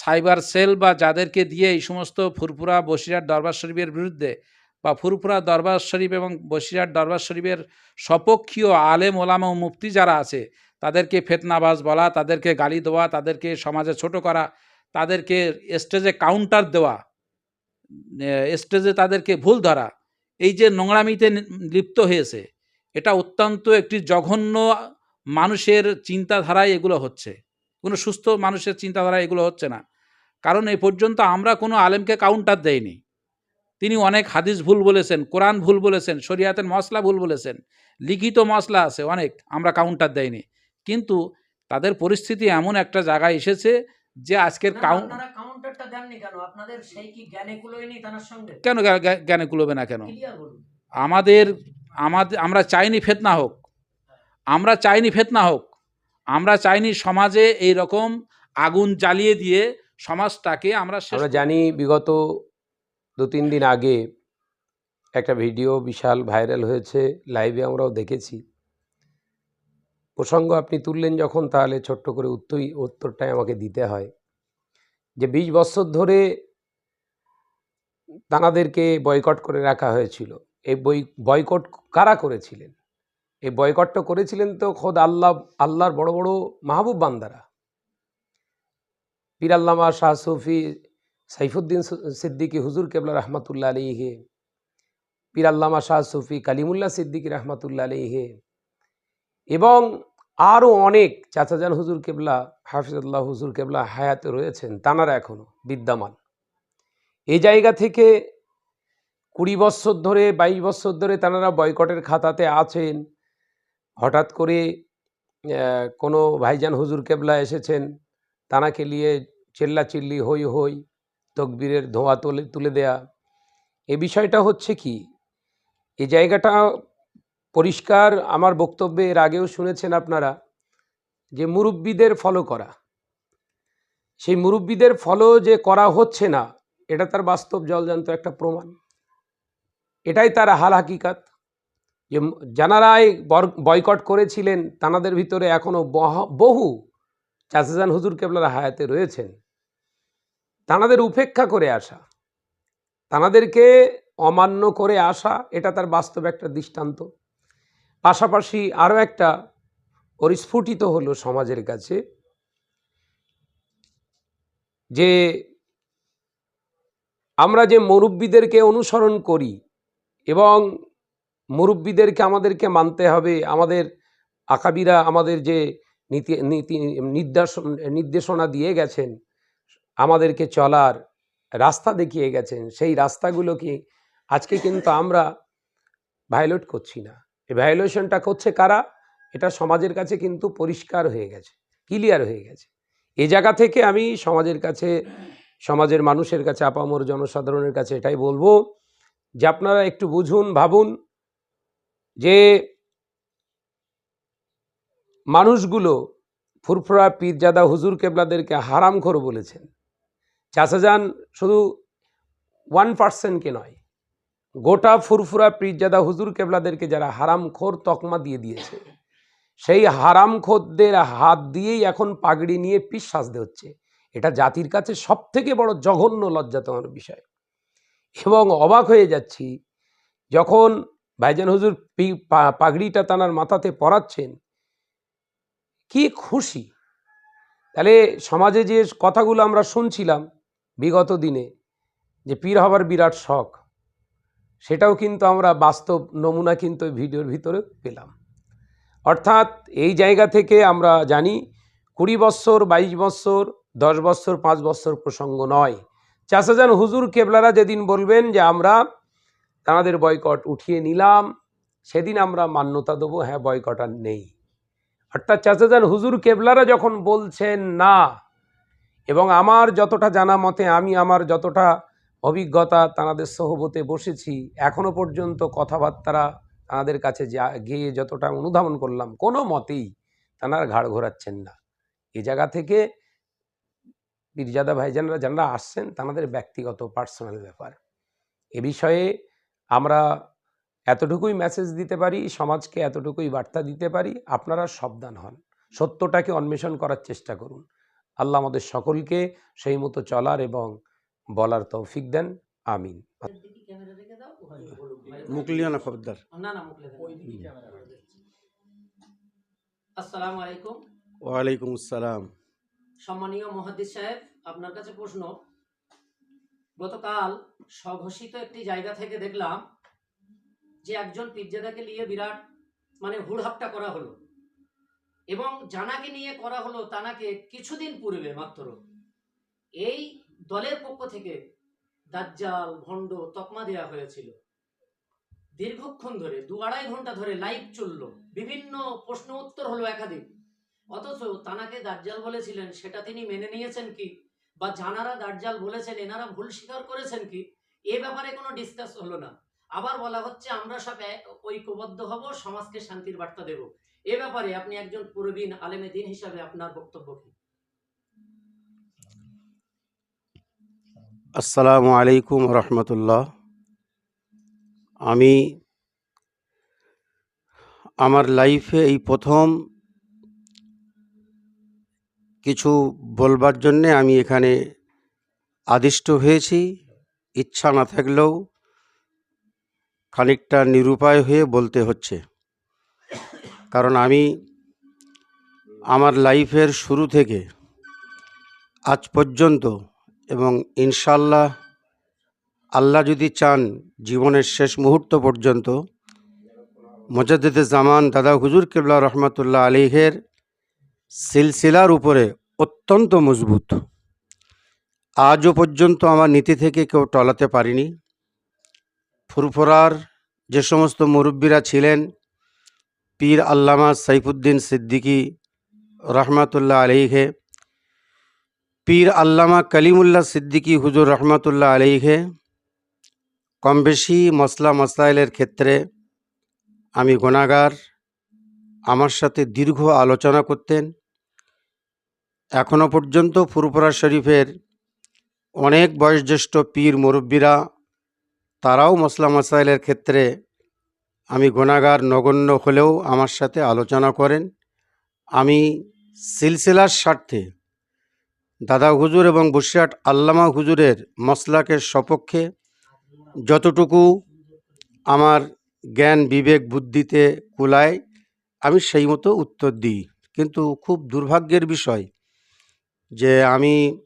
Cyber cell বা যাদেরকে দিয়ে এই সমস্ত ফুরফুরা বসিরহাট দরবার শরীফের বিরুদ্ধে বা ফুরফুরা দরবার শরীফ এবং বসিরহাট দরবার শরীফের সপক্ষীয় আলেম, ওলামা ও মুফতি যারা আছে, তাদেরকে ফেতনাবাজ বলা, তাদেরকে গালি দেওয়া, তাদেরকে সমাজে ছোট করা, তাদেরকে স্টেজে কাউন্টার দেওয়া স্টেজে তাদেরকে ভুল ধরা, এই যে নোংরামিতে লিপ্ত হয়েছে, এটা অত্যন্ত একটি জঘন্য মানুষের চিন্তাধারায় এগুলো হচ্ছে। কোনো সুস্থ মানুষের চিন্তাধারা এগুলো হচ্ছে না। কারণ এই পর্যন্ত আমরা কোনো আলেমকে কাউন্টার দেইনি। তিনি অনেক হাদিস ভুল বলেছেন কোরআন ভুল বলেছেন শরিয়াতের মশলা ভুল বলেছেন লিখিত মশলা আছে অনেক আমরা কাউন্টার দেইনি। কিন্তু তাদের পরিস্থিতি এমন একটা জায়গায় এসেছে যে আজকের কেন? জ্ঞানে কুলোবে না কেন? আমাদের আমাদের আমরা চাইনি ফেতনা হোক। আমরা চাইনি ফেতনা হোক। আমরা চাইনি সমাজে এই রকম আগুন জ্বালিয়ে দিয়ে সমাজটাকে আমরা আমরা জানি বিগত দু তিন দিন আগে একটা ভিডিও বিশাল ভাইরাল হয়েছে, লাইভে আমরাও দেখেছি। প্রসঙ্গ আপনি তুললেন যখন, তাহলে ছোট্ট করে উত্তরই উত্তরটাই আমাকে দিতে হয়। যে বিশ বছর ধরে তানাদেরকে বয়কট করে রাখা হয়েছিল। এই বই, বয়কট কারা করেছিলেন? এই বয়কটটা করেছিলেন তো খোদ আল্লাহ, আল্লাহর বড় বড় মাহবুব বান্দারা। পীর আল্লামা শাহ সুফি সাইফুদ্দিন সিদ্দিকী হুজুর কেবলা রহমতুল্লাহ আলীহে পীর আল্লামা শাহ সুফি কালিমুল্লাহ সিদ্দিকী রহমতুল্লাহ আলীহে এবং আরও অনেক চাচাজান হুজুর কেবলা হাফিজুল্লাহ হুজুর কেবলা হায়াতে রয়েছেন, তানারা এখনও বিদ্যমান। এই জায়গা থেকে কুড়ি বছর ধরে, বাইশ বছর ধরে তানারা বয়কটের খাতাতে আছেন। হঠাৎ করে কোনো ভাইজান হুজুর কেবলা এসেছেন, তানাকে নিয়ে চিল্লাচিল্লি, হই হই, তকবীরের ধোঁয়া তুলে তুলে দেয়া। এ বিষয়টা হচ্ছে কি এই জায়গাটা পরিষ্কার আমার বক্তব্যে এর আগেও শুনেছেন আপনারা, যে মুরব্বীদের ফলো করা। সেই মুরব্বীদের ফলো যে করা হচ্ছে না, এটা তার বাস্তব জলজান্ত একটা প্রমাণ। এটাই তার হাল হাকিকাত। যে বর- বয়কট করেছিলেন, তানাদের ভিতরে এখনও বহ- বহু চাষিজান হুজুর কেবলার হায়াতে রয়েছেন। তানাদের উপেক্ষা করে আসা, তানাদেরকে অমান্য করে আসা, এটা তার বাস্তব একটা দৃষ্টান্ত। পাশাপাশি আরও একটা পরিস্ফুটিত হলো সমাজের কাছে, যে আমরা যে মুরব্বীদেরকে অনুসরণ করি এবং মুরব্বীদেরকে আমাদেরকে মানতে হবে। আমাদের আকাবিরা আমাদের যে নীতি নীতি নির্দেশন নির্দেশনা দিয়ে গেছেন, আমাদেরকে চলার রাস্তা দেখিয়ে গেছেন। সেই রাস্তাগুলোকে আজকে কিন্তু আমরা ভায়োলেট করছি না। এই ভায়োলেশনটা করছে কারা? এটা সমাজের কাছে কিন্তু পরিষ্কার হয়ে গেছে ক্লিয়ার হয়ে গেছে। এ জায়গা থেকে আমি সমাজের কাছে, সমাজের মানুষের কাছে, আপামর জনসাধারণের কাছে এটাই বলব যে আপনারা একটু বুঝুন, ভাবুন মানুষগুলো ফুরফুরা পীরজাদা হুজুর কেবলাদেরকে হারামখোর বলেছেন। চাচাজান শুধু ওয়ান পার্সেন্টকে নয়, গোটা ফুরফুরা পীরজাদা হুজুর কেবলাদেরকে যারা হারামখোর তকমা দিয়ে দিয়েছে, সেই হারামখোরদের হাত দিয়েই এখন পাগড়ি নিয়ে পিস সাজতে হচ্ছে। এটা জাতির কাছে সব থেকে বড় জঘন্য লজ্জাতন বিষয়। এবং অবাক হয়ে যাচ্ছি যখন ভাইজান হুজুর পাগড়িটা তানার মাথাতে পরাচ্ছেন। কি খুশি। তাহলে সমাজে যে কথাগুলো আমরা শুনছিলাম বিগত দিনে, যে পীর হবার বিরাট শখ, সেটাও কিন্তু আমরা বাস্তব নমুনা কিন্তু ভিডিওর ভিতরে পেলাম। অর্থাৎ এই জায়গা থেকে আমরা জানি, কুড়ি বৎসর, বাইশ বৎসর, দশ বৎসর, পাঁচ বৎসর প্রসঙ্গ নয়। চাষাজান হুজুর কেবলারা যেদিন বলবেন যে আমরা তাদের বয়কট উঠিয়ে নিলাম। সেদিন আমরা মান্যতা দেবো হ্যাঁ বয়কট আর নেই। অর্থাৎ চাচাজান, হুজুর কেবলারা যখন বলছেন না, এবং আমার যতটা জানা মতে, আমি আমার যতটা অভিজ্ঞতা তাঁদের সহবতে বসেছি, এখনও পর্যন্ত কথাবার্তারা তাঁদের কাছে যা, গিয়ে যতটা অনুধাবন করলাম, কোনো মতেই তাঁরা ঘাড় ঘোরাচ্ছেন না। এ জায়গা থেকে পীরজাদা ভাইজানরা যারা আসছেন, তাঁদের ব্যক্তিগত, পার্সোনাল ব্যাপার। এ বিষয়ে আমরা এতটুকুই মেসেজ দিতে পারি সমাজকে এতটুকুই বার্তা দিতে পারি আপনারা সাবধান হন। সত্যটাকে অন্বেষণ করার চেষ্টা করুন। আল্লাহ আমাদের সকলকে সেই মতো চলার এবং বলার তৌফিক দেন। আমিন। মুকলিয়া না খবরদার আসসালামু আলাইকুম। ওয়ালাইকুম আসসালাম। সম্মানীয় মহাদ্দিস সাহেব আপনার কাছে প্রশ্ন গতকাল স্বঘোষিত একটি জায়গা থেকে দেখলাম যে একজন পিজ্জাদাকে নিয়ে বিরাট মানে হুড়হাপটা করা হলো। এবং জানাকে নিয়ে করা হলো তানাকে কিছুদিন পূর্বে মাত্র। এই দলের পক্ষ থেকে দাজ্জাল, ভণ্ড তকমা দেওয়া হয়েছিল। দীর্ঘক্ষণ ধরে, দু আড়াই ঘণ্টা ধরে লাইভ চলল। বিভিন্ন প্রশ্ন উত্তর হলো একাধিক। অথচ তানাকে দাজ্জাল বলেছিলেন, সেটা তিনি মেনে নিয়েছেন কি? বা জানারা দাজ্জাল বলেছেন, এনারা ভুল স্বীকার করেছেন কি? এ ব্যাপারে কোনো ডিসকাস হলো না। আবার বলা হচ্ছে, আমরা সব ঐক্যবদ্ধ হব, সমাজকে শান্তির বার্তা দেব। এ ব্যাপারে আপনি একজন পুরবীন আলেমে দিন হিসাবে আপনার বক্তব্য কি? আসসালামু আলাইকুম রহমতুল্লাহ। আমি আমার লাইফে এই প্রথম কিছু বলবার জন্যে আমি এখানে আদিষ্ট হয়েছি। ইচ্ছা না থাকলেও খানিকটা নিরুপায় হয়ে বলতে হচ্ছে। কারণ আমি আমার লাইফের শুরু থেকে আজ পর্যন্ত এবং ইনশাল্লাহ আল্লাহ যদি চান জীবনের শেষ মুহূর্ত পর্যন্ত মজাদ্দেদে জামান দাদা হুজুর কেবলা রহমতুল্লাহ আলিহের সিলসিলার উপরে অত্যন্ত মজবুত। আজও পর্যন্ত আমার নীতি থেকে কেউ টলাতে পারিনি। ফুরফুরার যে সমস্ত মুরব্বীরা ছিলেন, পীর আল্লামা সাইফুদ্দিন সিদ্দিকী রহমতুল্লাহ আলিহে পীর আল্লামা কালিমুল্লাহ সিদ্দিকী হুজুর রহমাতুল্লাহ আলাইহে কম বেশি মশলা মশাইলের ক্ষেত্রে আমি গোনাগার আমার সাথে দীর্ঘ আলোচনা করতেন। এখনও পর্যন্ত ফুরপুরা শরীফের অনেক বয়োজ্যেষ্ঠ পীর মুরব্বীরা তারাও মশলা মশাইলের ক্ষেত্রে আমি গোনাগার নগণ্য হলেও আমার সাথে আলোচনা করেন। আমি সিলসিলার স্বার্থে দাদা হুজুর এবং বসিরহাট আল্লামা হুজুরের মশলাকের সপক্ষে যতটুকু আমার জ্ঞান, বিবেক, বুদ্ধিতে কুলায়, আমি সেই মতো উত্তর দিই। কিন্তু খুব দুর্ভাগ্যের বিষয় যে আমি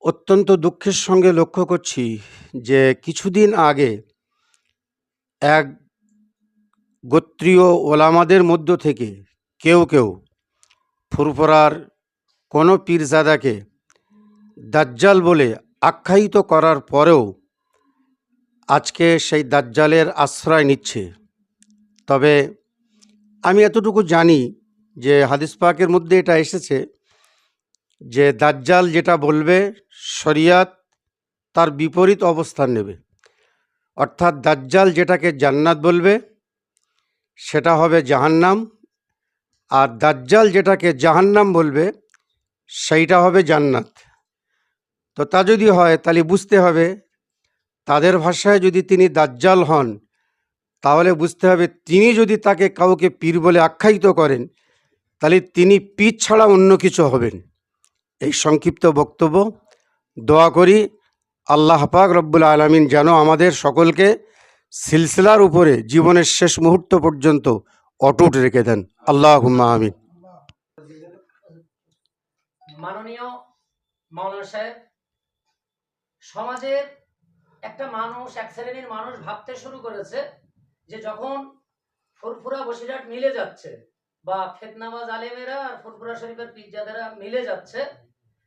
অত্যন্ত দুঃখের সঙ্গে লক্ষ্য করছি যে কিছুদিন আগে এক গোত্রীয় ওলামাদের মধ্য থেকে কেউ কেউ ফুরফুরার কোনো পীরজাদাকে দাজ্জাল বলে আখ্যায়িত করার পরেও আজকে সেই দাজ্জালের আশ্রয় নিচ্ছে। তবে আমি এতটুকু জানি যে হাদিস পাকের মধ্যে এটা এসেছে যে দাজ্জাল যেটা বলবে শরিয়াত তার বিপরীত অবস্থান নেবে। অর্থাৎ দাজ্জাল যেটাকে জান্নাত বলবে, সেটা হবে জাহান্নাম। আর দাজ্জাল যেটাকে জাহান্নাম বলবে, সেইটা হবে জান্নাত। তো তা যদি হয়, তাহলে বুঝতে হবে, তাদের ভাষায় যদি তিনি দাজ্জাল হন, তাহলে বুঝতে হবে তিনি যদি তাকে কাউকে পীর বলে আখ্যায়িত করেন, তাহলে তিনি পীর ছাড়া অন্য কিছু হবেন। এই সংক্ষিপ্ত বক্তব্য। দোয়া করি আল্লাহ পাক রব্বুল আলমিন যেন আমাদের সকলকে সিলসিলার উপরে জীবনের শেষ মুহূর্ত পর্যন্ত অটুট রেখে দেন। আল্লাহ আমিন। মাননীয় সমাজের একটা মানুষ, এক শ্রেণির মানুষ ভাবতে শুরু করেছে যে যখন ফুরফুরা বসিরহাট মিলে যাচ্ছে বা ফেতনাবাজ আলেমেরা আর ফুরফুরা শরীফের পিজ্জাদেরা মিলে যাচ্ছে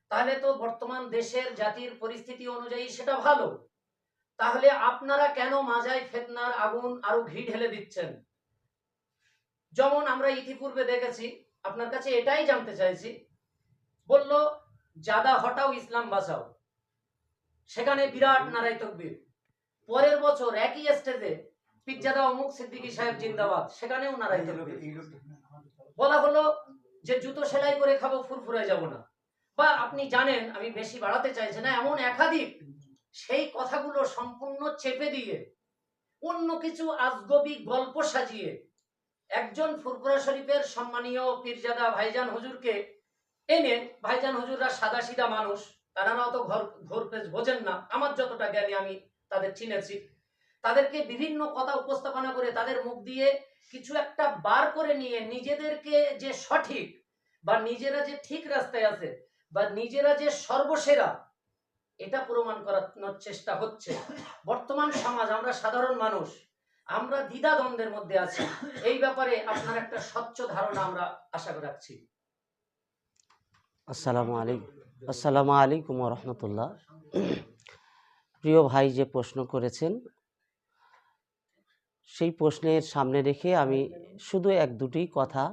তাহলে তো বর্তমান দেশের জাতির পরিস্থিতি অনুযায়ী সেটা ভালো। তাহলে আপনারা কেন মাজায় ফেতনার আগুন আরও ঘি ঢেলে দিচ্ছেন? যেমন আমরা ইতিপূর্বে দেখেছি আপনার কাছে এটাই জানতে চাইছি। বলল জাদা হটাও ইসলাম বাঁচাও। সেখানে বিরাট নারাই তকবীর। পরের বছর একই স্টেজে পিজ্জাদা অমুক সিদ্দিকী সাহেব জিন্দাবাদ সেখানেও নারাই তকবীর। বলা হলো যে জুতো সেলাই করে খাব ফুরফুরায় যাব না। বা আপনি জানেন, আমি বেশি বাড়াতে চাইছি না, এমন একাধিক সেই কথাগুলো সম্পূর্ণ চেপে দিয়ে অন্য কিছু আজগবি গল্প সাজিয়ে একজন ফুরফুরা শরীফের সম্মানীয় পীরজাদা ভাইজান হুজুরকে এনে ভাইজান হুজুররা সাদা সিধা মানুষ তারা না অত ঘর, ঘোর পেজ বোঝেন না। আমার যতটা জ্ঞানী আমি তাদের চিনেছি। তাদেরকে বিভিন্ন কথা উপস্থাপনা করে তাদের মুখ দিয়ে কিছু একটা বার করে নিয়ে নিজেদেরকে যে সঠিক বা নিজেরা যে ঠিক রাস্তায় আছে বা নিজেরা যে সর্বসেরা, এটা প্রমাণ করানোর চেষ্টা হচ্ছে। বর্তমান সমাজ, আমরা সাধারণ মানুষ, আমরা দ্বিধা দ্বন্দ্বের মধ্যে আছি। এই ব্যাপারে আপনার একটা স্বচ্ছ ধারণা আমরা আশা রাখছি। আসসালামু আলাইকুম। আসসালামু আলাইকুম রহমতুল্লাহ। প্রিয় ভাই যে প্রশ্ন করেছেন, সেই প্রশ্নের সামনে রেখে আমি শুধু এক দুটি কথা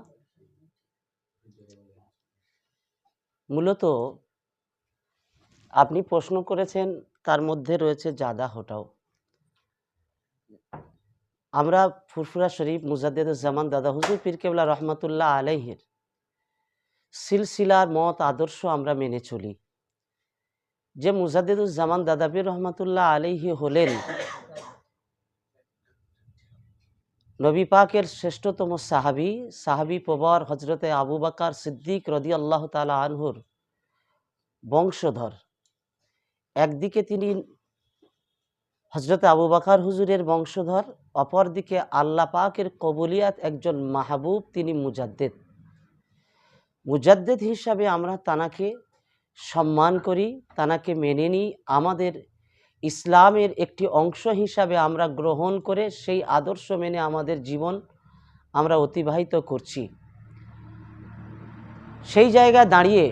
মূলত আপনি প্রশ্ন করেছেন, তার মধ্যে রয়েছে জাদা হোটাও। আমরা ফুরফুরা শরীফ মুজাদ্দেদুজ্জামান দাদা হুজুর পীর কেবলা রহমতুল্লাহ আলাইহের সিলসিলার মত, আদর্শ আমরা মেনে চলি। যে মুজাদ্দিদুজ্জামান দাদাবির রহমতুল্লাহ আলাইহি হলেন নবী পাকের শ্রেষ্ঠতম সাহাবি সাহাবি প্রবর হজরতে আবু বাকার সিদ্দিক রদি আল্লাহ তালা আনহুর বংশধর। একদিকে তিনি হজরতে আবু বাকার হুজুরের বংশধর, অপরদিকে আল্লাহ পাকের কবুলিয়াত একজন মাহবুব, তিনি মুজাদ্দেদ। মুজাদ্দেদ হিসাবে আমরা তানাকে সম্মান করি, তানাকে মেনে নিই, আমাদের ইসলামের একটি অংশ হিসাবে আমরা গ্রহণ করে সেই আদর্শ মেনে আমাদের জীবন আমরা অতিবাহিত করছি। সেই জায়গায় দাঁড়িয়ে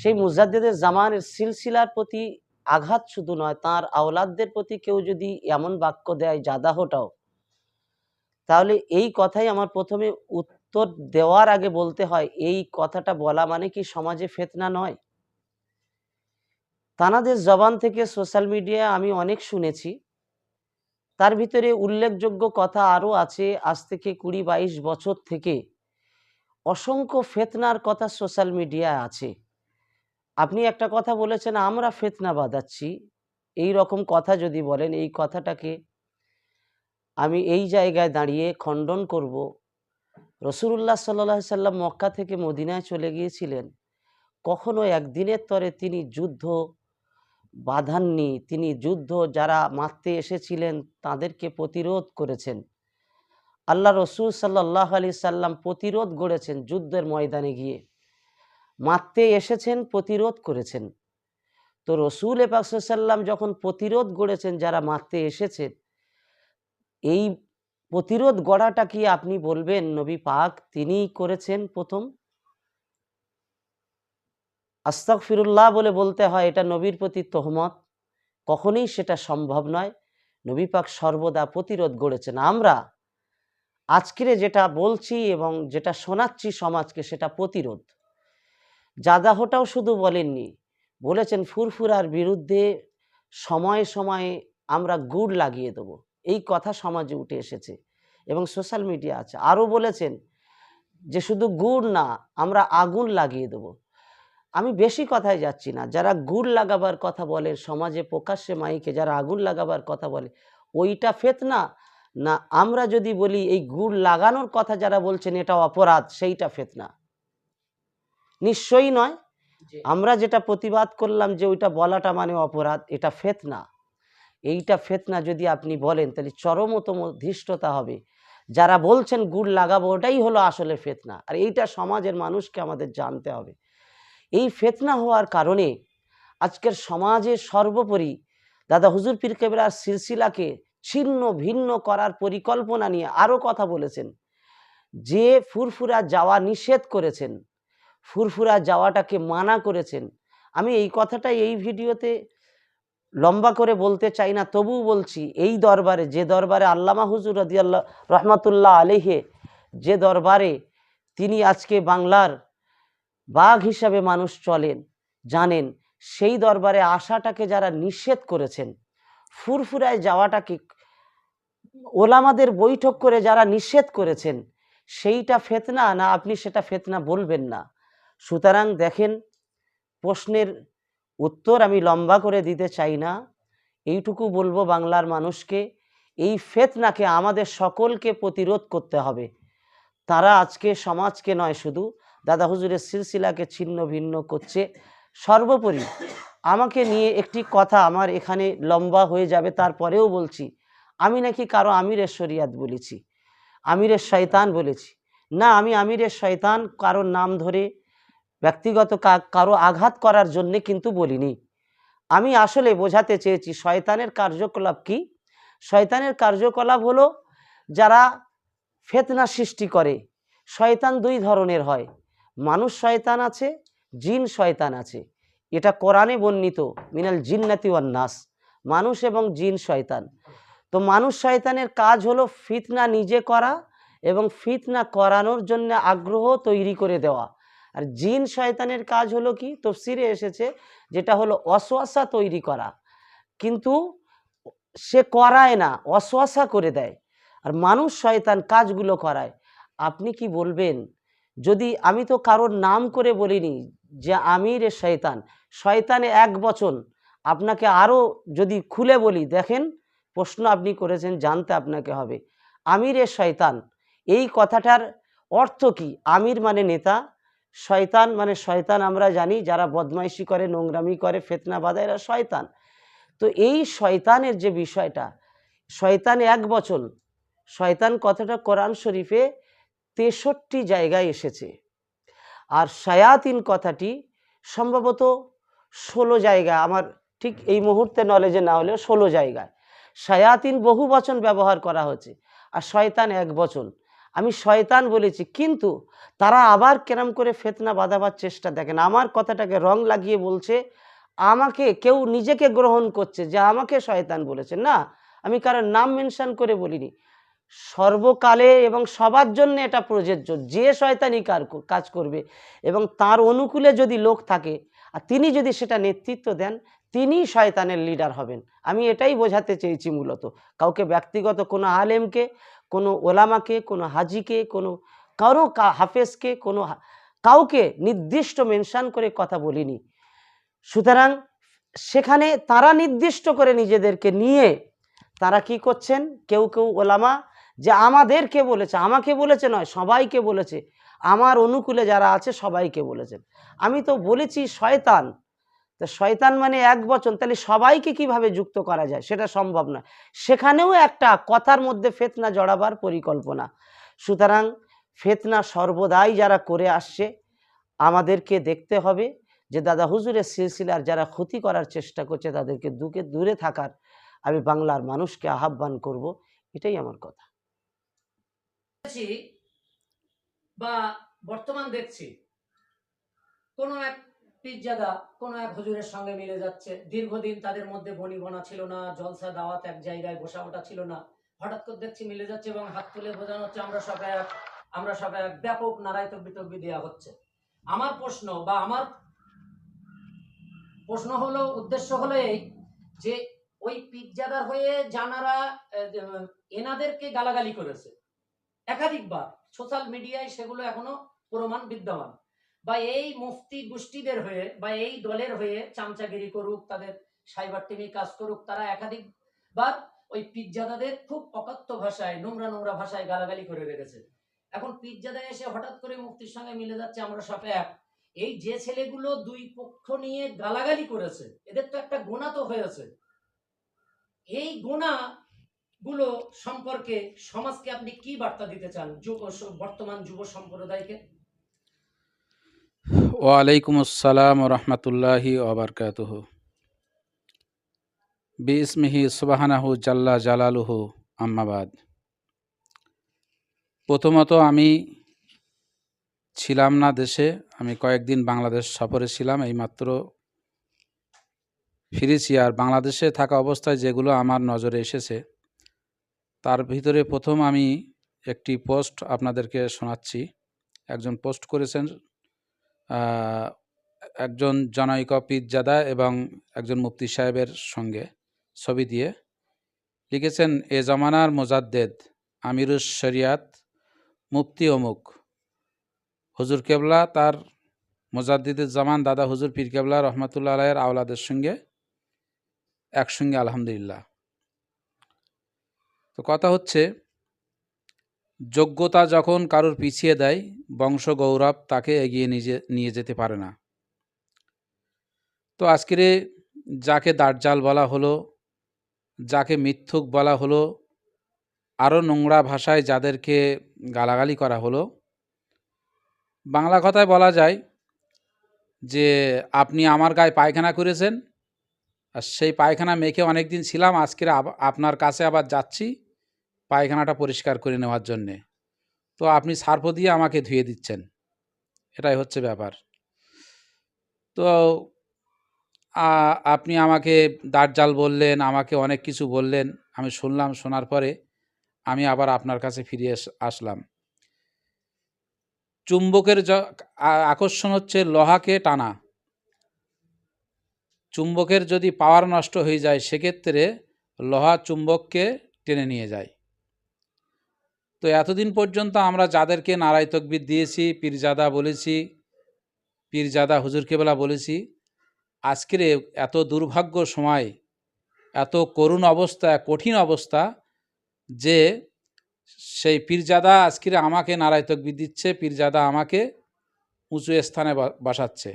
সেই মুজাদ্দেদের জামানের সিলসিলার প্রতি আঘাত শুধু নয়, তার আওলাদদের প্রতি কেউ যদি এমন বাক্য দেয় জাদাহটাও, তাহলে এই কথাই আমার প্রথমে উত্তর দেওয়ার আগে বলতে হয়, এই কথাটা বলা মানে কি সমাজে ফেতনা নয়? তানাদের জবান থেকে সোশ্যাল মিডিয়ায় আমি অনেক শুনেছি। তার ভিতরে উল্লেখযোগ্য কথা আরও আছে, আজ থেকে কুড়ি বাইশ বছর থেকে অসংখ্য ফেতনার কথা সোশ্যাল মিডিয়ায় আছে। আপনি একটা কথা বলেছেন, আমরা ফেতনা বাঁধাচ্ছি। এই রকম কথা যদি বলেন, এই কথাটাকে আমি এই জায়গায় দাঁড়িয়ে খণ্ডন করব। রসুল্লাহ সাল্লাহ সাল্লাম মক্কা থেকে মদিনায় চলে গিয়েছিলেন। কখনো একদিনের তরে তিনি যুদ্ধ বাধাননি তিনি যুদ্ধ যারা মারতে এসেছিলেন তাদেরকে প্রতিরোধ করেছেন। আল্লাহ রসুল সাল্লাহ আলি সাল্লাম প্রতিরোধ গড়েছেন যুদ্ধের ময়দানে গিয়ে। মারতে এসেছেন, প্রতিরোধ করেছেন। তো রসুল এপাকসাল্লাম যখন প্রতিরোধ গড়েছেন যারা মারতে এসেছেন, এই প্রতিরোধ গড়াটা কি আপনি বলবেন নবী পাক তিনিই করেছেন প্রথম? আস্তাক ফিরুল্লাহ বলে বলতে হয়, এটা নবীর প্রতি তহমত। কখনোই সেটা সম্ভব নয়। নবী পাক সর্বদা প্রতিরোধ গড়েছেন। আমরা আজকের যেটা বলছি এবং যেটা শোনাচ্ছি সমাজকে, সেটা প্রতিরোধ। জাদাহটাও শুধু বলেননি, বলেছেন ফুরফুরার বিরুদ্ধে সময়ে সময়ে আমরা গুড় লাগিয়ে দেবো। এই কথা সমাজে উঠে এসেছে এবং সোশ্যাল মিডিয়া আছে। আরও বলেছেন যে শুধু গুড় না, আমরা আগুন লাগিয়ে দেবো। আমি বেশি কথায় যাচ্ছি না। যারা গুড় লাগাবার কথা বলে সমাজে প্রকাশ্যে মাইকে যারা আগুন লাগাবার কথা বলে ওইটা ফেতনা? না আমরা যদি বলি এই গুড় লাগানোর কথা যারা বলছেন এটা অপরাধ সেইটা ফেতনা। নিশ্চয়ই নয়। আমরা যেটা প্রতিবাদ করলাম যে ওইটা বলাটা মানে অপরাধ এটা ফেতনা। এইটা ফেতনা যদি আপনি বলেন তাহলে চরমতম ধৃষ্টতা হবে। যারা বলছেন গুড় লাগাবো ওটাই হলো আসলে ফেতনা। আর এইটা সমাজের মানুষকে আমাদের জানতে হবে। এই ফেতনা হওয়ার কারণে আজকের সমাজে সর্বোপরি দাদা হুজুর পীর কেবরার সিলসিলাকে ছিন্ন ভিন্ন করার পরিকল্পনা নিয়ে আরও কথা বলেছেন। যে ফুরফুরা যাওয়া নিষেধ করেছেন, ফুরফুরা যাওয়াটাকে মানা করেছেন, আমি এই কথাটা এই ভিডিওতে লম্বা করে বলতে চাই না, তবুও বলছি এই দরবারে, যে দরবারে আল্লামা হুজুর রদিয়াল্লা রহমাতুল্লাহ আলিহে যে দরবারে তিনি আজকে বাংলার বাঘ হিসাবে মানুষ চলেন। জানেন, সেই দরবারে আসাটাকে যারা নিষেধ করেছেন, ফুরফুরায় যাওয়াটাকে ওলামাদের বৈঠক করে যারা নিষেধ করেছেন, সেইটা ফেতনা না আপনি সেটা ফেতনা বলবেন না। সুতরাং দেখেন, প্রশ্নের উত্তর আমি লম্বা করে দিতে চাই না। এইটুকু বলব বাংলার মানুষকে, এই ফেতনাকে আমাদের সকলকে প্রতিরোধ করতে হবে। তারা আজকে সমাজকে নয় শুধু দাদা হুজুরের সিলসিলাকে ছিন্ন ভিন্ন করছে। সর্বোপরি আমাকে নিয়ে একটি কথা আমার এখানে লম্বা হয়ে যাবে, তারপরেও বলছি, আমি নাকি কারও আমিরের শরিয়াত বলেছি, আমিরের শয়তান বলেছি। না, আমি আমিরের শয়তান কারোর নাম ধরে, ব্যক্তিগত কারও আঘাত করার জন্যে কিন্তু বলিনি। আমি আসলে বোঝাতে চেয়েছি, শয়তানের কার্যকলাপ কি? শয়তানের কার্যকলাপ হলো যারা ফেতনা সৃষ্টি করে, শয়তান দুই ধরনের হয়। মানুষ শয়তান আছে, জিন শয়তান আছে। এটা কোরআনে বর্ণিত, মিনাল জিন্নাতি ওয়ান নাস। মানুষ এবং জিন শয়তান। তো মানুষ শয়তানের কাজ হলো ফিতনা নিজে করা এবং ফিতনা করানোর জন্য আগ্রহ তৈরি করে দেওয়া। আর জিন শয়তানের কাজ হলো কি? তফসিরে এসেছে যেটা হলো অশ্বাসা তৈরি করা। কিন্তু সে করায় না অশ্বাসা করে দেয়। আর মানুষ শয়তান কাজগুলো করায়। আপনি কি বলবেন যদি আমি তো কারোর নাম করে বলিনি যে আমির এ শয়তান, শয়তানে এক বচন। আপনাকে আরও যদি খুলে বলি, দেখেন, প্রশ্ন আপনি করেছেন, জানতে আপনাকে হবে। আমির এ শয়তান, এই কথাটার অর্থ কি? আমির মানে নেতা, শয়তান মানে শয়তান আমরা জানি, যারা বদমাইশি করে, নোংরামি করে, ফেতনা বাঁধে এরা শয়তান। তো এই শয়তানের যে বিষয়টা, শয়তান এক বচন, শয়তান কথাটা কোরআন শরীফে তেষট্টি জায়গায় এসেছে। আর সায়াতিন কথাটি সম্ভবত ষোলো জায়গায় আমার ঠিক এই মুহূর্তে নলেজে না হলেও ষোলো জায়গায়। শায়াতিন বহু বচন ব্যবহার করা হচ্ছে আর শয়তান এক বচন। আমি শয়তান বলেছি, কিন্তু তারা আবার কেরাম করে ফেতনা বাঁধাবার চেষ্টা দেখেন। আমার কথাটাকে রং লাগিয়ে বলছে, আমাকে কেউ নিজেকে গ্রহণ করছে যে আমাকে শয়তান বলেছে। না, আমি কারোর নাম মেনশন করে বলিনি। সর্বকালে এবং সবার জন্য এটা প্রযোজ্য। যে শয়তানি কার কাজ করবে এবং তার অনুকূলে যদি লোক থাকে, আর তিনি যদি সেটা নেতৃত্ব দেন, তিনি শয়তানের লিডার হবেন। আমি এটাই বোঝাতে চেয়েছি মূলত। কাউকে ব্যক্তিগত কোনো আলেমকে, কোনো ওলামাকে, কোনো হাজিকে, কোনো কারও হাফেজকে, কোনো কাউকে নির্দিষ্ট মেনশান করে কথা বলিনি। সুতরাং সেখানে তারা নির্দিষ্ট করে নিজেদেরকে নিয়ে তারা কি করছেন? কেউ কেউ ওলামা যে আমাদেরকে বলেছে, আমাকে বলেছে নয়, সবাইকে বলেছে। আমার অনুকূলে যারা আছে সবাইকে বলেছেন আমি তো বলেছি শয়তান। তো শয়তান মানে এক বচন। তাহলে সবাইকে কীভাবে যুক্ত করা যায়? সেটা সম্ভব নয়। সেখানেও একটা কথার মধ্যে ফেতনা জড়াবার পরিকল্পনা। সুতরাং ফেতনা সর্বদাই যারা করে আসছে, আমাদেরকে দেখতে হবে যে দাদা হুজুরের সিলসিলার যারা ক্ষতি করার চেষ্টা করছে, তাদেরকে দুকে দূরে থাকার আমি বাংলার মানুষকে আহ্বান করব। এটাই আমার কথা। বা বর্তমান দেখছি, কোনো এক পিজ্জাদা কোনো এক হুজুরের সঙ্গে মিলে যাচ্ছে। দীর্ঘদিন তাদের মধ্যে বনিবনা ছিল না, জলসা দাওয়াত এক জায়গায় বসা ওঠা ছিল না। হঠাৎ করে দেখছি মিলে যাচ্ছে এবং হাত তুলে বোঝানো হচ্ছে আমরা সবাই এক, আমরা সবাই এক ব্যাপক নারায় তকবি দেওয়া হচ্ছে। আমার প্রশ্ন বা আমার প্রশ্ন হলো, উদ্দেশ্য হলো এই যে ওই পিজ্জাদার হয়ে জানারা এনাদেরকে গালাগালি করেছে। একাধিকবার সোশ্যাল মিডিয়ায় সেগুলো এখনও প্রমাণ বিদ্যমান বা এই মুফতি গোষ্ঠীদের হয়ে বা এই দলের হয়ে চামচাগিরি করুক, তাদের সাইবার টিমে কাজ করুক, তারা একাধিকবার ওই পিজ্জাদাদের খুব অকথ্য ভাষায়, নোংরা নোংরা ভাষায় গালাগালি করে রেখেছে। এখন পিজ্জাদা এসে হঠাৎ করে মুক্তির সঙ্গে মিলে যাচ্ছে আমরা সব এক। এই যে ছেলেগুলো দুই পক্ষ নিয়ে গালাগালি করেছে, এদের তো একটা গোনা তো হয়েছে। এই গোনা গুলো সম্পর্কে সমাজকে আপনি কি বার্তা দিতে চান? যুব বর্তমান যুব সম্প্রদায়কে? ওয়ালাইকুম আসসালাম রহমতুল্লাহি ওবরকাতুহ বিসমিহি সুবাহানাহু জাল্লা জালালুহু আম্মাবাদ প্রথমত আমি ছিলাম না দেশে, আমি কয়েকদিন বাংলাদেশ সফরে ছিলাম, এইমাত্র ফিরেছি। আর বাংলাদেশে থাকা অবস্থায় যেগুলো আমার নজরে এসেছে তার ভিতরে প্রথম আমি একটি পোস্ট আপনাদেরকে শোনাচ্ছি। একজন পোস্ট করেছেন একজন জনৈক পীরজাদা এবং একজন মুফতি সাহেবের সঙ্গে ছবি দিয়ে লিখেছেন, এ জমানার মোজাদ্দেদ, আমিরুস শরিয়াত, মুফতি অমুক। হুজুর কেবলা তার মোজাদ্দিদের জামান, দাদা হুজুর পীর কেবলা রহমতুল্লাহ আলাইয়ের আওলাদের সঙ্গে একসঙ্গে, আলহামদুলিল্লাহ। তো কথা হচ্ছে, যোগ্যতা যখন কারোর পিছিয়ে দেয় বংশ গৌরব তাকে এগিয়ে নিজে, নিয়ে যেতে পারে না। তো আজকের যাকে দাজ্জাল বলা হলো, যাকে মিথ্যুক বলা হলো, আরও নোংরা ভাষায় যাদেরকে গালাগালি করা হলো, বাংলা কথায় বলা যায় যে, আপনি আমার গায়ে পায়খানা করেছেন, আর সেই পায়খানা মেখে অনেক দিন ছিলাম, আজকের আপনার কাছে আবার যাচ্ছি পায়খানাটা পরিষ্কার করে নেওয়ার জন্যে। তো আপনি সার্ফ দিয়ে আমাকে ধুয়ে দিচ্ছেন। এটাই হচ্ছে ব্যাপার। তো আপনি আমাকে দাঁড়জাল বললেন, আমাকে অনেক কিছু বললেন। আমি শুনলাম, শোনার পরে আমি আবার আপনার কাছে ফিরে আসলাম। চুম্বকের আকর্ষণ হচ্ছে লোহাকে টানা। চুম্বকের যদি পাওয়ার নষ্ট হয়ে যায়, সেক্ষেত্রে লোহা চুম্বককে টেনে নিয়ে যায়। তো এতদিন পর্যন্ত আমরা যাদেরকে নারায় তকবির দিয়েছি, পীরজাদা বলেছি, পীরজাদা হুজুর কেবলা বলেছি, আজকের এত দুর্ভাগ্য সময়, এত করুণ অবস্থা, কঠিন অবস্থা যে সেই পীরজাদা আজকের আমাকে নারায় তকবির দিচ্ছে, পীরজাদা আমাকে উঁচু স্থানে বসাচ্ছে।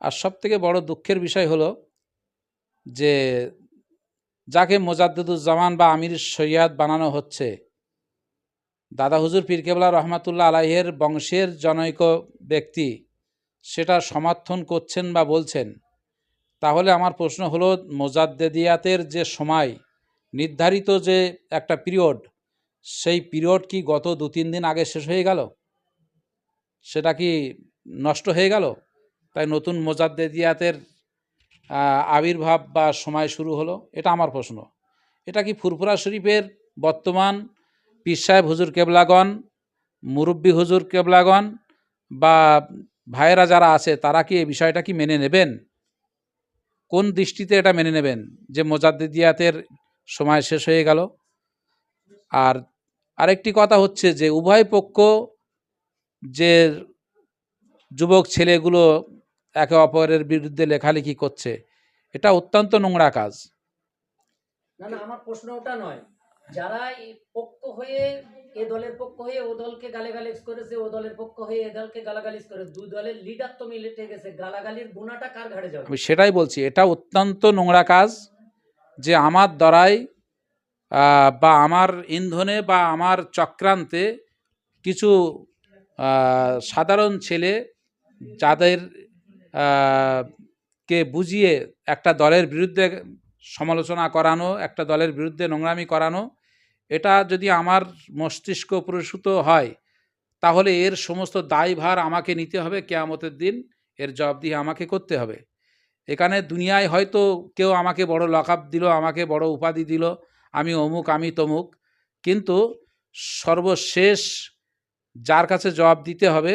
আর সব থেকে বড় দুঃখের বিষয় হলো যে যাকে মোজাদ্দুজ্জামান বা আমির সৈয়াদ বানানো হচ্ছে দাদা হুজুর পীর কেবলা রহমাতুল্লাহ আলাইহের বংশের জনৈক ব্যক্তি, সেটা সমর্থন করছেন বা বলছেন? তাহলে আমার প্রশ্ন হলো, মোজাদ্দেদিয়াতের যে সময়, নির্ধারিত যে একটা পিরিয়ড, সেই পিরিয়ড কি গত দু তিন দিন আগে শেষ হয়ে গেল? সেটা কি নষ্ট হয়ে গেল? তাই নতুন মোজাদ্দেদিয়াতের আবির্ভাব বা সময় শুরু হলো? এটা আমার প্রশ্ন। এটা কি ফুরফুরা শরীফের বর্তমান পীর সাহেব হুজুর কেবলাগণ, মুরব্বী হুজুর কেবলাগণ বা ভাইয়েরা যারা আছে, তারা কি এই বিষয়টা কি মেনে নেবেন? কোন দৃষ্টিতে এটা মেনে নেবেন? যে মোজাদ্দিদিয়াতের সময় শেষ হয়ে গেল। আর আরেকটি কথা হচ্ছে যে, উভয় পক্ষ যে যুবক ছেলেগুলো একে অপরের বিরুদ্ধে লেখালেখি করছে, এটা অত্যন্ত নোংরা কাজ। না না, আমার প্রশ্ন ওটা নয়। যারা পক্ষ হয়ে, এ দলের পক্ষ হয়ে, ও দলকে গালাগালিজ করেছে, ও দলের পক্ষ হয়ে এ দলকে গালাগালিজ করে দুই দলের লিডার তো মিলেটে গেছে, গালাগালির গুণাটা কার ঘাড়ে যাবে? আমি সেটাই বলছি, এটা অত্যন্ত নোংরা কাজ যে আমার দ্বারাই বা আমার ইন্ধনে বা আমার চক্রান্তে কিছু সাধারণ ছেলে যাদের কে বুঝিয়ে একটা দলের বিরুদ্ধে সমালোচনা করানো, একটা দলের বিরুদ্ধে নোংরামি করানো, এটা যদি আমার মস্তিষ্ক প্রসূত হয়, তাহলে এর সমস্ত দায়ভার আমাকে নিতে হবে কেয়ামতের দিন, এর জবাবদিহি আমাকে করতে হবে। এখানে দুনিয়ায় হয়তো কেউ আমাকে বড় লকআপ দিল, আমাকে বড় উপাধি দিল, আমি অমুক, আমি তমুক, কিন্তু সর্বশেষ যার কাছে জবাব দিতে হবে,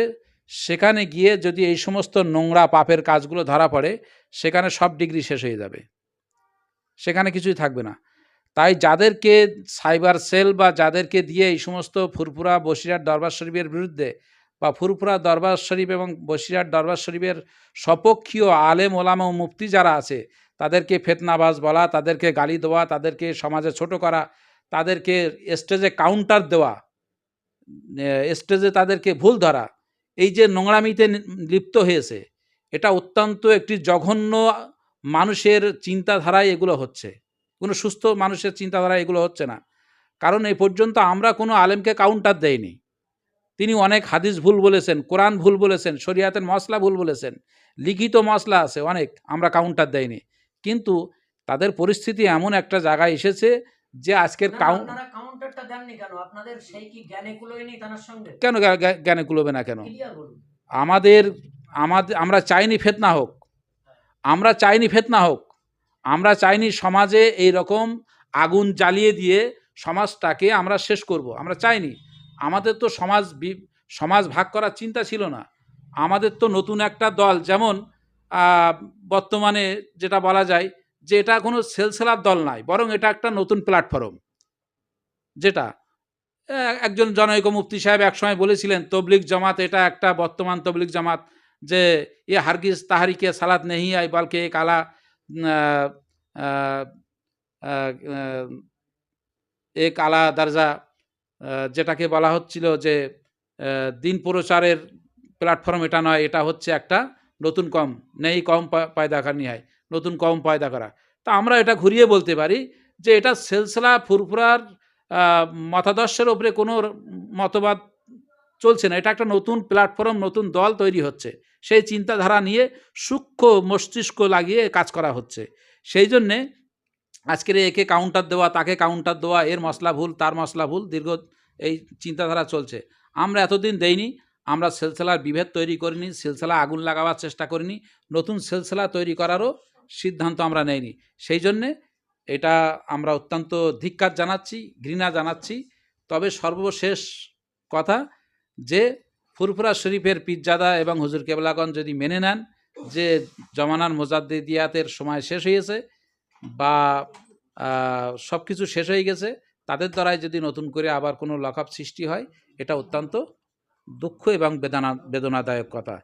সেখানে গিয়ে যদি এই সমস্ত নোংরা পাপের কাজগুলো ধরা পড়ে, সেখানে সব ডিগ্রি শেষ হয়ে যাবে। সেখানে কিছুই থাকবে না। তাই যাদেরকে সাইবার সেল বা যাদেরকে দিয়ে এই সমস্ত ফুরফুরা বসিরহাট দরবার শরীফের বিরুদ্ধে বা ফুরফুরা দরবার শরীফ এবং বসিরহাট দরবার শরীফের সপক্ষীয় আলেম, ওলামা ও মুফতি যারা আছে, তাদেরকে ফেতনাবাজ বলা, তাদেরকে গালি দেওয়া, তাদেরকে সমাজে ছোট করা, তাদেরকে স্টেজে কাউন্টার দেওয়া স্টেজে তাদেরকে ভুল ধরা, এই যে নোংরামিতে লিপ্ত হয়েছে, এটা অত্যন্ত একটি জঘন্য মানুষের চিন্তাধারায় এগুলো হচ্ছে। কোনো সুস্থ মানুষের চিন্তাধারায় এগুলো হচ্ছে না। কারণ এই পর্যন্ত আমরা কোনো আলেমকে কাউন্টার দেইনি। তিনি অনেক হাদিস ভুল বলেছেন কোরআন ভুল বলেছেন শরিয়াতের মশলা ভুল বলেছেন লিখিত মশলা আছে অনেক আমরা কাউন্টার দেয়নি কিন্তু তাদের পরিস্থিতি এমন একটা জায়গায় এসেছে যে আজকের কেন? জ্ঞানে কুলোবে না কেন? আমাদের আমাদের আমরা চাইনি ফেতনা হোক। আমরা চাইনি ফেতনা হোক, আমরা চাইনি সমাজে এই রকম আগুন জ্বালিয়ে দিয়ে সমাজটাকে আমরা শেষ করব, আমরা চাইনি। আমাদের তো সমাজ সমাজ ভাগ করার চিন্তা ছিল না। আমাদের তো নতুন একটা দল, যেমন বর্তমানে যেটা বলা যায় যে এটা কোনো সেলসেলার দল নয় বরং এটা একটা নতুন প্ল্যাটফর্ম যেটা একজন জনৈক মুফতি সাহেব একসময় বলেছিলেন তবলিক জামাত এটা একটা, বর্তমান তবলিক জামাত যে, এ হারগিজ তাহারিকে সালাত নেহি আই, বলকে এক আলা এক আলা দরজা যেটাকে বলা হচ্ছিল যে দিন প্রচারের প্ল্যাটফর্ম এটা নয়, এটা হচ্ছে একটা নতুন কম, নেই কম পায়দা করা নিহায় নতুন কম পায়দা করা। তা আমরা এটা ঘুরিয়ে বলতে পারি যে, এটা সেলসলা ফুরফুরার মতাদর্শের ওপরে কোনো মতবাদ চলছে না, এটা একটা নতুন প্ল্যাটফর্ম, নতুন দল তৈরি হচ্ছে। সেই চিন্তাধারা নিয়ে সূক্ষ্ম মস্তিষ্ক লাগিয়ে কাজ করা হচ্ছে। সেই জন্যে আজকের একে কাউন্টার দেওয়া, তাকে কাউন্টার দেওয়া, এর মশলা ভুল, তার মশলা ভুল, দীর্ঘ এই চিন্তাধারা চলছে। আমরা এতদিন দেইনি, আমরা সেলসেলার বিভেদ তৈরি করিনি, সেলসেলা আগুন লাগাবার চেষ্টা করিনি, নতুন সেলসেলা তৈরি করারও সিদ্ধান্ত আমরা নেইনি। সেই জন্যে এটা আমরা অত্যন্ত ধিক্কার জানাচ্ছি, ঘৃণা জানাচ্ছি। তবে সর্বশেষ কথা যে ফুরফুরা শরীফের পিজ্জাদা এবং হুজুর কেবলাগঞ্জ যদি মেনে নেন যে জমানার মোজাদ্দিদিয়াতের সময় শেষ হয়েছে বা সব কিছু শেষ হয়ে গেছে, তাদের দ্বারাই যদি নতুন করে আবার কোনো লকআপ সৃষ্টি হয়, এটা অত্যন্ত দুঃখ এবং বেদনা, বেদনাদায়ক কথা।